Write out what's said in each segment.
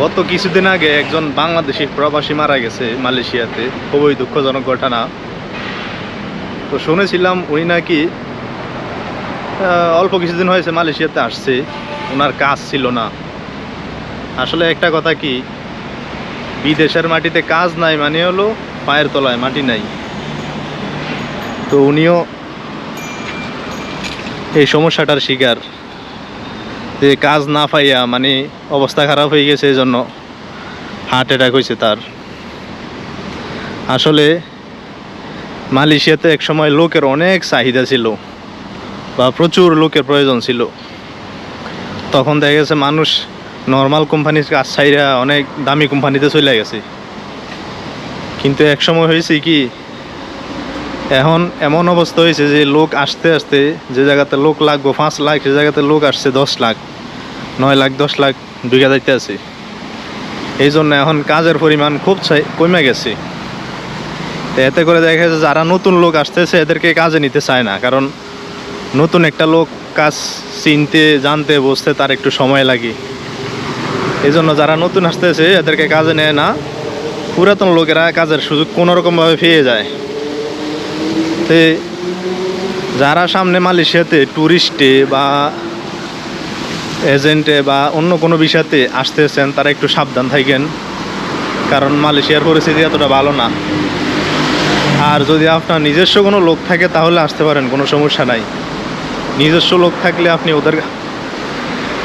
গত কিছুদিন আগে একজন বাংলাদেশি প্রবাসী মারা গেছে মালয়েশিয়াতে। খুবই দুঃখজনক ঘটনা। তো শুনেছিলাম উনি নাকি অল্প কিছুদিন হয়েছে মালয়েশিয়াতে আসছে। ওনার কাজ ছিল না। আসলে একটা কথা কি, বিদেশের মাটিতে কাজ নাই মানে হলো পায়ের তলায় মাটি নাই। তো উনিও এই সমস্যাটার শিকার। যে কাজ না পাইয়া মানে অবস্থা খারাপ হয়ে গেছে এই জন্য হার্ট অ্যাটাক হয়েছে তার। আসলে মালয়েশিয়াতে এক সময় লোকের অনেক চাহিদা ছিল বা প্রচুর লোকের প্রয়োজন ছিল। তখন দেখা গেছে মানুষ নর্মাল কোম্পানির কাজ ছাইরা অনেক দামি কোম্পানিতে চলে গেছে। কিন্তু এক সময় হয়েছে কি এখন এমন অবস্থা হয়েছে যে লোক আসতে আসতে যে জায়গাতে লোক লাগবো, পাঁচ লাখ সে জায়গাতে লোক আসছে দশ লাখ, নয় লাখ, দশ লাখ বিঘা যাইতে আছে। এই জন্য এখন কাজের পরিমাণ খুব কমে গেছে। এতে করে দেখা যাচ্ছে যারা নতুন লোক আসতেছে, এদেরকে কাজে নিতে চায় না। কারণ নতুন একটা লোক কাজ চিনতে, জানতে, বুঝতে তার একটু সময় লাগে। এই জন্য যারা নতুন আসতেছে, এদেরকে কাজে নেয় না। পুরাতন লোকেরা কাজের সুযোগ কোনোরকমভাবে পেয়ে যায়। তে যারা সামনে মালয়েশিয়াতে ট্যুরিস্টে বা এজেন্টে বা অন্য কোনো বিষয়তে আসতেছেন, তারা একটু সাবধান থাকেন। কারণ মালয়েশিয়ার পরিস্থিতি এতটা ভালো না। আর যদি আপনার নিজস্ব কোনো লোক থাকে, তাহলে আসতে পারেন, কোনো সমস্যা নাই। নিজস্ব লোক থাকলে আপনি ওদের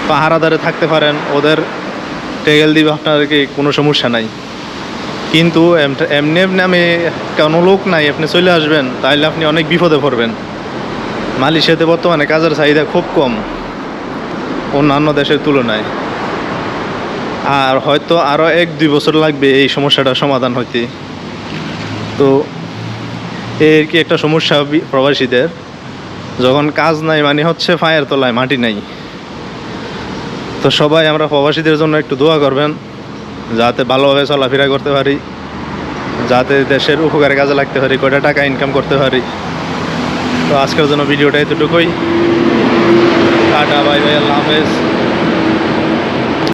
পাহারাদারে থাকতে পারেন, ওদের টেগেল দিবে আপনাদেরকে কোনো সমস্যা নাই। কিন্তু এমনি এমনি আমি কোনো লোক নাই, আপনি চলে আসবেন তাহলে আপনি অনেক বিপদে পড়বেন। মালয়েশিয়াতে বর্তমানে কাজের চাহিদা খুব কম, অন্যান্য দেশের তুলনায়। আর হয়তো আরও এক দুই বছর লাগবে এই সমস্যাটার সমাধান হইতে। তো এর কি একটা সমস্যা প্রবাসীদের? যখন কাজ নাই মানে হচ্ছে ফায়ের তলায় মাটি নাই। তো সবাই আমরা প্রবাসীদের জন্য একটু দোয়া করবেন। যাতে ভালোভাবে চলাফেরা করতে পারি, যাতে দেশের উপকারে কাজে লাগতে পারি কটা টাকা ইনকাম করতে পারি। তো আজকের জন্য ভিডিওটা এতটুকুই। টাটা, বাই বাই, আল্লাহ হাফেজ।